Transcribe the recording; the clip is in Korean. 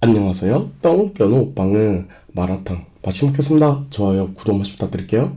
안녕하세요. 똥 연우 오빵은 마라탕 맛있게 먹겠습니다. 좋아요, 구독 한 번씩 부탁드릴게요.